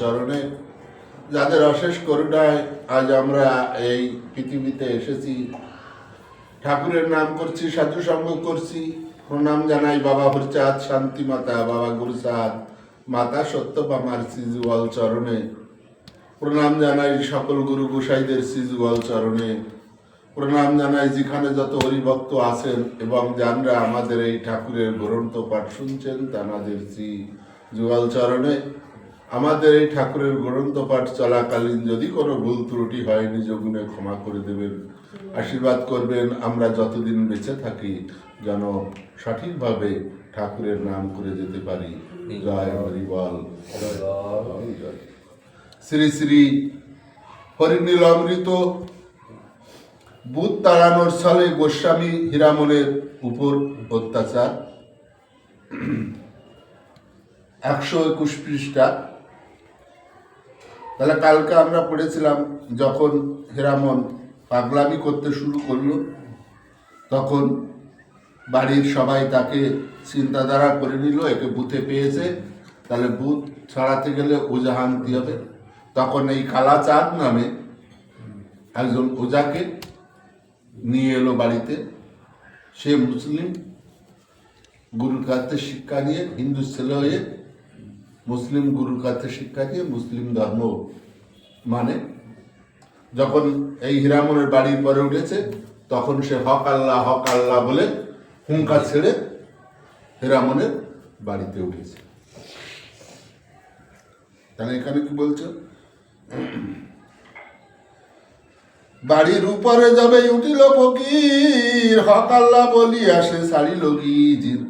চরণে। যাদের অশেষ করুণায় আজ আমরা এই পৃথিবীতে এসেছি। ঠাকুরের নাম করছি সাধু সঙ্গ করছি। প্রণাম জানাই বাবা হরচাঁদ শান্তি মাতা বাবা গুরুচাঁদ। মাতা সত্যবামার শ্রীযুগল চরণে। প্রণাম জানাই সকল গুরু গোসাইদের শ্রীযুগল চরণে। প্রণাম জানাই যেখানে যত হরিভক্ত আছেন এবং যানরা আমাদের এই ঠাকুরের গ্রন্থ পাঠ শুনছেন তাদের শ্রী যুগল চরণে। আমাদের এই ঠাকুরের গ্রন্থ পাঠ চলাকালীন যদি কোনো ভুল ত্রুটি হয়, নিজ গুণে ক্ষমা করে দেবেন। আশীর্বাদ করবেন। আমরা যতদিন বেঁচে থাকি, যেন সঠিকভাবে ঠাকুরের নাম করে যেতে পারি। শ্রী শ্রী হরিনীল অমৃত বুধ তাড়ানোর ছলে গোস্বামী হীরামনের উপর অত্যাচার। একশো একুশ পৃষ্ঠা। তাহলে কালকে আমরা পড়েছিলাম যখন হীরামন পাগলামি করতে শুরু করল, তখন বাড়ির সবাই তাকে চিন্তাধারা করে নিল, একে বুথে পেয়েছে। তাহলে বুথ ছাড়াতে গেলে ওজা আনতে হবে? তখন এই কালাচাঁদ নামে একজন ওজাকে নিয়ে এলো বাড়িতে। সে মুসলিম, গুরুর কাছে শিক্ষা নিয়ে, হিন্দু ছেলে হয়ে মুসলিম গুরুর কাছে শিক্ষা নিয়ে মুসলিম ধর্ম মানে। যখন এই হীরামনের বাড়ির পরে উঠেছে, তখন সে হক আল্লাহ হক আল্লাহ বলে হুঙ্কা ছেড়ে হীরামনের বাড়িতে উঠেছে। তাহলে এখানে কি বলছো? বাড়ির উপরে যাবে, উঠিল ফকির হকাল্লা আল্লাহ বলি আসে ছাড়িল গিজির।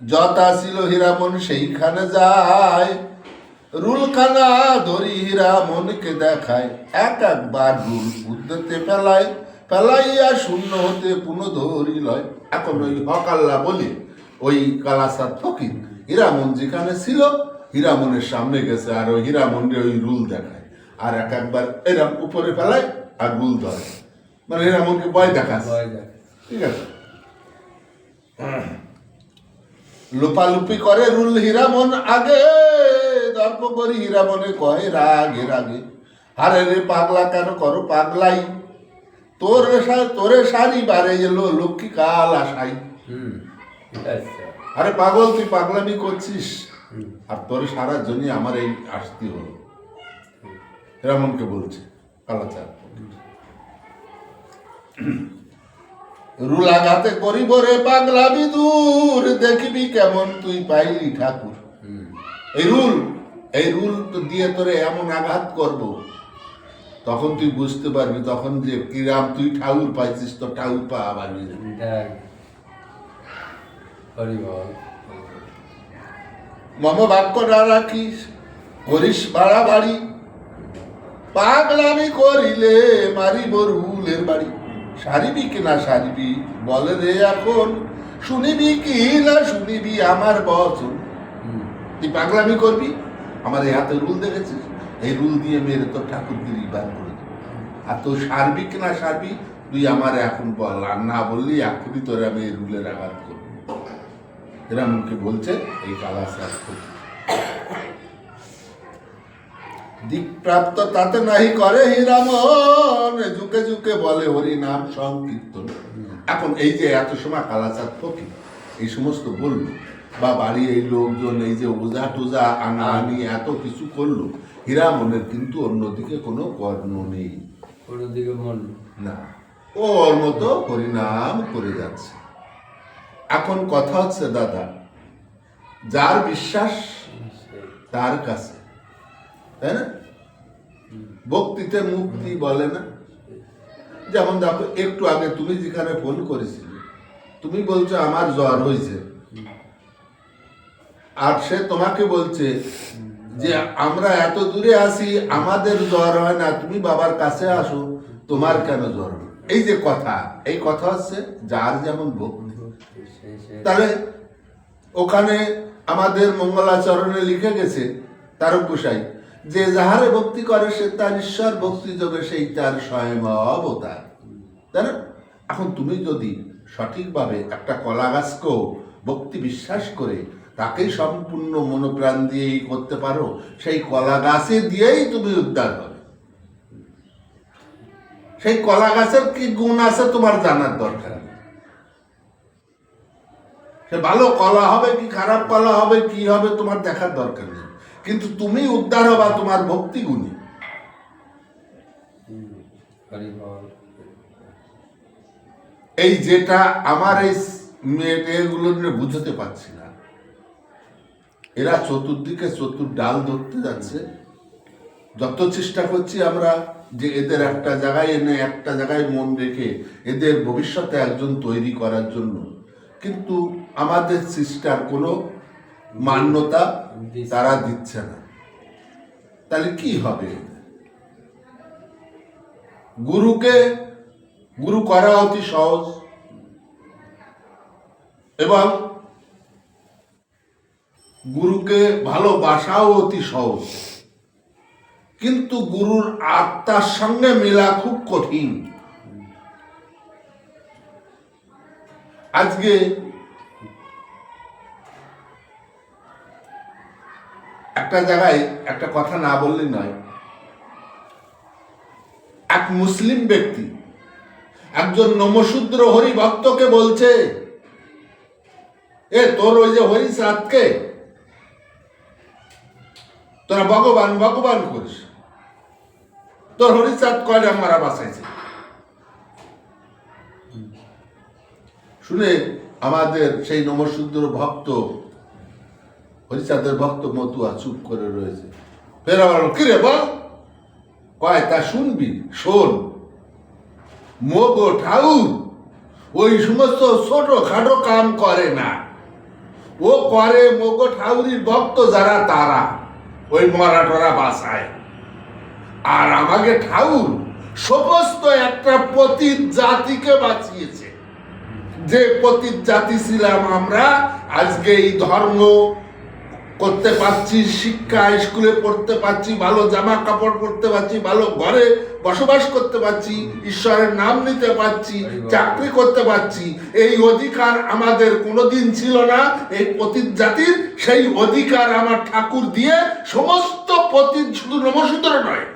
যত আসিল হীরামন সেইখানে যায়, রুলখানা ধরি হীরামনকে দেখায়। এক একবার রুল উদ্যতে পেলায় পেলাইয়া শূন্য হতে পুনঃ ধরি লয় এখন ওই হক আল্লাহ বলি ওই কালাসার ফকির হীরামন যেখানে ছিল হীরামনের সামনে গেছে আর ওই হীরামনকে ওই রুল দেখায়। আর এক একবার এরম উপরে ফেলায় আর রুল ধরে। মানে হীরামনকে ভয় দেখাচ্ছে ঠিক আছে? লোপালুপি করে রুল হীরামন আগে দর্প করি হীরামনে কয় রাগে রাগে। হারে রে পাগলা কেন করো পাগলাই? তোর তোরে সারি বারে এলো লক্ষ্মী কাল আসাই। আরে পাগল তুই পাগলামি করছিস? আর তোর সারা জন্য আমার এই আসতি হলো। হীরামনকে বলছে কালাচার রুলাঘাতে করিব রে পাগলা দূর দেখিবি কেমন তুই পাইলি ঠাকুর। এই রুল এই রুল দিয়ে তোরে এমন আঘাত করব। তখন তুই বুঝতে পারবি তখন যে কিরাম তুই ঠাকুর পাইছিস তো ঠাকুর পাওয়া পারবি মম বাক্য না রাখিস করিস বাড়াবাড়ি। পাগলামি করিলে মারিব রুলের বাড়ি। সারিবি কি না সারিবি বলে রে এখন। শুনিবি কি না শুনিবি আমার বচন। তুই পাগলামি করবি? আমার এই হাতে রুল দেখেছিস? এই রুল দিয়ে মেরে তোর ঠাকুরগিরি বার করে দেবো। আর তোর সারবি কি না সারবি, তুই আমার এখন বল, আর না বললি এখনই তোর আমি এই রুলের আঘাত করব। এরমকে বলছে, এই কালা সার দিকপ্রাপ্ত তাতে নাহি করে হীরামন যুকে যুকে বলে হরি নাম সংকীর্তন। এখন এই যে এত সময় কালাচাঁদ ফকির, এই সমস্ত বলল। বা বাড়ি এই লোকজন এই যে ওজা টোজা আনা আনি এত কিছু করল। হীরামনের কিন্তু অন্যদিকে কোনো কর্ম নেই। কোনো দিকে মন না ও ওর মতো হরিনাম করে যাচ্ছে। এখন কথা হচ্ছে দাদা যার বিশ্বাস তার কাছে। তাই না? ভক্তিতে মুক্তি বলে না? যেমন দেখো একটু আগে তুমি যেখানে ফোন করেছিলে তুমি বলছো আমার জ্বর হয়েছে। আর সে তোমাকে বলছে যে আমরা এত দূরে আসি আমাদের জ্বর হয় না, তুমি বাবার কাছে আসো, তোমার কেন জ্বর? এই যে কথা, এই কথা হচ্ছে যার যেমন ভক্তি তাহলে ওখানে আমাদের মঙ্গলাচরণে লিখে গেছে তারক গোসাই যে যাহারে ভক্তি করে সে তার ঈশ্বর ভক্তি যোগে সেই তার স্বয়ং অবতার। তাই না? এখন তুমি যদি সঠিকভাবে একটা কলা গাছকেও ভক্তি বিশ্বাস করে তাকেই সম্পূর্ণ মনোপ্রাণ দিয়েই করতে পারো সেই কলা গাছে দিয়েই তুমি উদ্ধার হবে। সেই কলা গাছের কি গুণ আছে তোমার জানার দরকার সে ভালো কলা হবে কি খারাপ কলা হবে কি হবে তোমার দেখার দরকার নেই। কিন্তু তুমি উদ্ধার হবা তোমার ভক্তি গুণী। এই যেটা আমার এই মেয়ে মেয়েগুলো নিয়ে বুঝতে পারছি এরা চতুর্দিকে চতুর ডাল ধরতে যাচ্ছে। যত চেষ্টা করছি আমরা যে এদের একটা জায়গায় এনে একটা জায়গায় মন রেখে এদের ভবিষ্যতে একজন তৈরি করার জন্য। কিন্তু আমাদের সিস্টার কোনো মান্যতা তারা দিচ্ছে না। তাহলে কি হবে? গুরুকে গুরু করা অতি সহজ। এবং গুরুকে ভালোবাসাও অতি সহজ। কিন্তু গুরুর আত্মার সঙ্গে মেলা খুব কঠিন। আজকে একটা জায়গায় একটা কথা না বললে নয়। এক মুসলিম ব্যক্তি একজন নমশূদ্র হরি ভক্তকে বলছে, এ তোর ওই যে হরিস সাতকে তোরা ভগবান ভগবান করিস। তোর হরিচাঁদ কয়টা মারা বাসাইছে শুনে আমাদের সেই নমশূদ্র ভক্ত, হরিচাঁদের ভক্ত মতুয়া চুপ করে রয়েছে। ফের আবার কিরে বল? কয়, তা শুনবি? শোন, মোগো ঠাউর ওই সমস্ত ছোট খাটো কাম করে না। ও করে মোগো ঠাউরির ভক্ত যারা, তারা। ওই মরাটরা বাসায়। আর আমাকে ঠাউর সমস্ত একটা পতিত জাতিকে বাঁচিয়েছে। যে পতিত জাতি ছিলাম আমরা, আজকে এই ধর্ম করতে পারছি শিক্ষা স্কুলে পড়তে পারছি ভালো জামা কাপড় পরতে পারছি ভালো ঘরে বসবাস করতে পারছি ঈশ্বরের নাম নিতে পারছি চাকরি করতে পারছি। এই অধিকার আমাদের কোনোদিন ছিল না। এই পতিত জাতির সেই অধিকার আমার ঠাকুর দিয়ে সমস্ত পতিত শুধু নমসূত্র নয়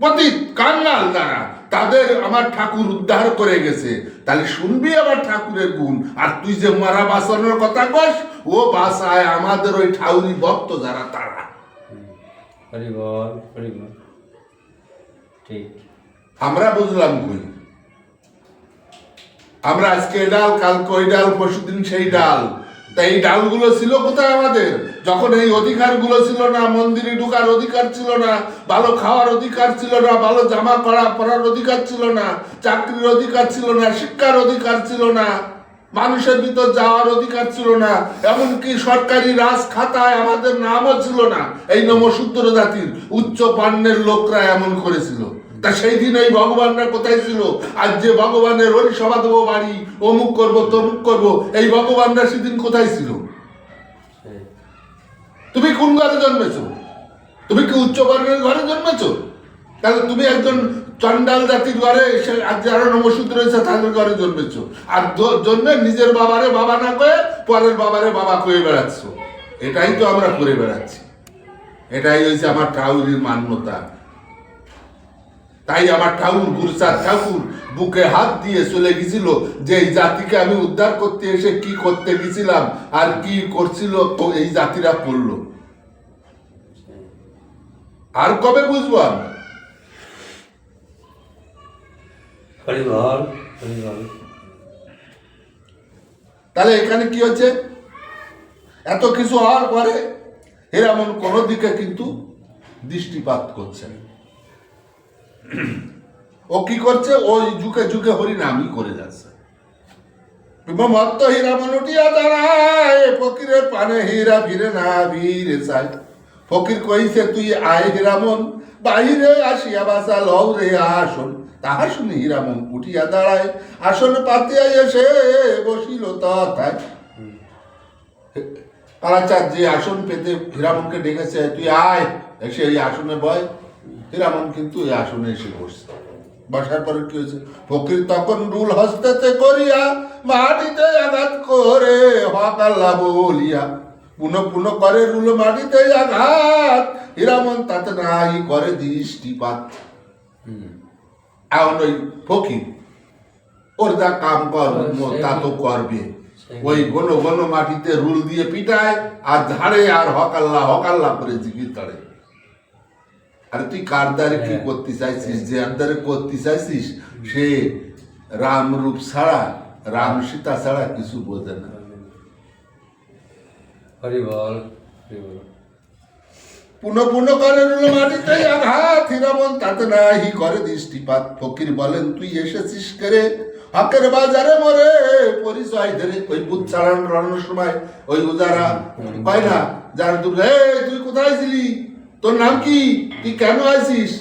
পতিত কাঙ্গাল দ্বারা? তাদের আমার ঠাকুর উদ্ধার করে গেছে। তাহলে শুনবি আমার ঠাকুরের গুণ। আর তুই যে মারা বাঁচানোর কথা কস ও বাসায় আমাদের ওই ঠাউরি ভক্ত যারা তারা। ঠিক। আমরা বুঝলাম কই। আমরা আজকে ডাল কালকে ওই ডাল পরশুদিন সেই ডাল। তা এই ডালগুলো ছিল কোথায় আমাদের? যখন এই অধিকারগুলো ছিল না, মন্দিরে ঢুকার অধিকার ছিল না, ভালো খাওয়ার অধিকার ছিল না, ভালো জামা পরা, পরার অধিকার ছিল না, চাকরির অধিকার ছিল না, শিক্ষার অধিকার ছিল না, মানুষের ভিতর যাওয়ার অধিকার ছিল না, এমনকি সরকারি রাজ খাতায় আমাদের নামও ছিল না। এই নমশূদ্র জাতির উচ্চ পান্নের লোকরা এমন করেছিল। তা সেই দিন এই ভগবানরা কোথায় ছিল? আজ যে ভগবানের হরি সভা দেবো বাড়ি, অমুক করব, তমুক করব, এই ভগবানরা সেদিন কোথায় ছিল? তুমি কোন ঘরে জন্মেছো? তুমি কি উচ্চ বর্গের ঘরে জন্মেছো? তাহলে তুমি একজন চন্ডাল জাতির ঘরে আজ যারা নমসূত্র রয়েছে, তাদের ঘরে জন্মেছো। আর জন্মে নিজের বাবারে বাবা না কয়ে পরের বাবারে বাবা কয়ে বেড়াচ্ছ। এটাই তো আমরা করে বেড়াচ্ছি। এটাই হয়েছে আমার ঠাকুরের মান্যতা। তাই আমার ঠাকুর গুরুচাঁদ ঠাকুর বুকে হাত দিয়ে চলে গেছিল। যে এই জাতিকে আমি উদ্ধার করতে এসে কি করতে গেছিলাম আর কি করছিল এই জাতিরা করল আর কবে বুঝব আমরা তাহলে এখানে কি হচ্ছে? এত কিছু হওয়ার পরে এমন কোনো দিকে কিন্তু দৃষ্টিপাত করছে না। ও কি করছে? ওই যুগে যুগে হরিনামই করে যাচ্ছে। মত্ত হীরা মনুটিয়া দাঁড়ায় ফকিরের পানে হীরা ফিরে না ভিড়ে চাই ফকির কইছে, তুই আয় হীরামন বাহিরে আসিয়া বাসা লও রে আসন। তাহা শুনি হীরামন উঠিয়া দাঁড়ায়। আসন পাতিয়া এসে বসিল তথায়। যে আসন পেতে হীরামনকে ডেকেছে, তুই আয়। এসে এই আসনে বয় হীরামন কিন্তু এই আসনে এসে বসছে। বসার পরে কি হয়েছে? ফকির তখন রুল হস্তেতে করিয়া মাটিতে আঘাত করে হক আল্লাহ বলিয়া পুনঃ পুনঃ করে রুল মাটিতে আঘাত। হীরামন তাতে নাই করে দৃষ্টিপাত। এখন ওই ফকির ওর যা কাম কর তা তো করবে। ওই ঘন ঘন মাটিতে রুল দিয়ে পিটায় আর ঝাড়ে আর হকাল্লা হকাল্লা করে জিগির তাড়ে আরে তুই কার দ্বারে কি হ্যাঁ। করতে চাইছিস? যে দ্বারে করতে চাইছিস সে রাম রূপ ছাড়া রাম সীতা ছাড়া কিছু বোঝে না। হরি বল হরি বল। পুনঃ পুনঃ করে রুল মাটিতে আঘাত হীরামন তাতে করে দৃষ্টিপাত। ফকির বলেন তুই এসেছিস করে হকের বাজারে মরে পরিচয় ধরে ওই বুথ ছাড়ানোর সময় ওই উদারা কয় না যারা হে তুই কোথায় ছিলি? তোর নাম কি? তুই কেন আইছিস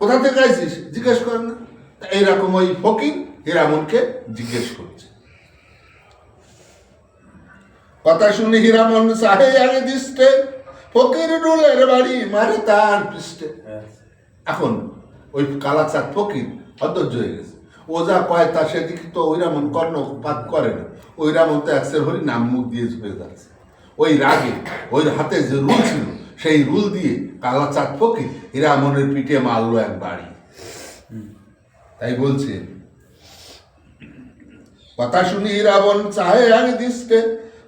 কোথা থেকে আইছিস জিজ্ঞেস কর না। এইরকম ওই ফকির হীরামনকে জিজ্ঞেস করছে। কথা শুনে হীরামন সাহে আগে দিস্তে ফকির রুলের বাড়ি মারে তার পৃষ্ঠে। এখন ওই কালাচাঁদ ফকির অধৈর্য হয়ে গেছে। ও যা কয় তা সেদিকে তো ওইরামন কর্ণপাত করে না। ওইরামন তো একসের হরি নাম মুখ দিয়ে ঝুঁকে যাচ্ছে। ওই রাগে, ওই হাতে যে রুল ছিল সেই রুল দিয়ে কালাচাঁদ ফকির হীরামনের পিঠে মারলো এক বাড়ি। তাই বলছে। কথা শুনি রাবণ চাহে আগে দিস্তে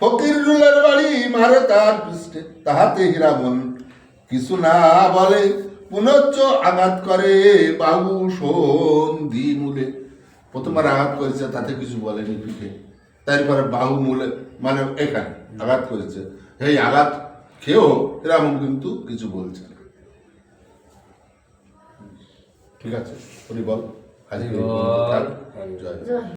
ফকির রুলের বাড়ি মারে তার পৃষ্ঠে। তাহাতে হীরামন কিছু না বলে, পুনশ্চ আঘাত করে বাবু সন্ধি মূলে। প্রথমবার আঘাত করেছে, তাতে কিছু বলেনি পিঠে। তারপরে বাহু মূলে মানে এখানে আঘাত করেছে। এই আঘাত খেয়েও এরকম কিন্তু কিছু বলছে না। ঠিক আছে? হরি বল। আজকে। জয়। জয়।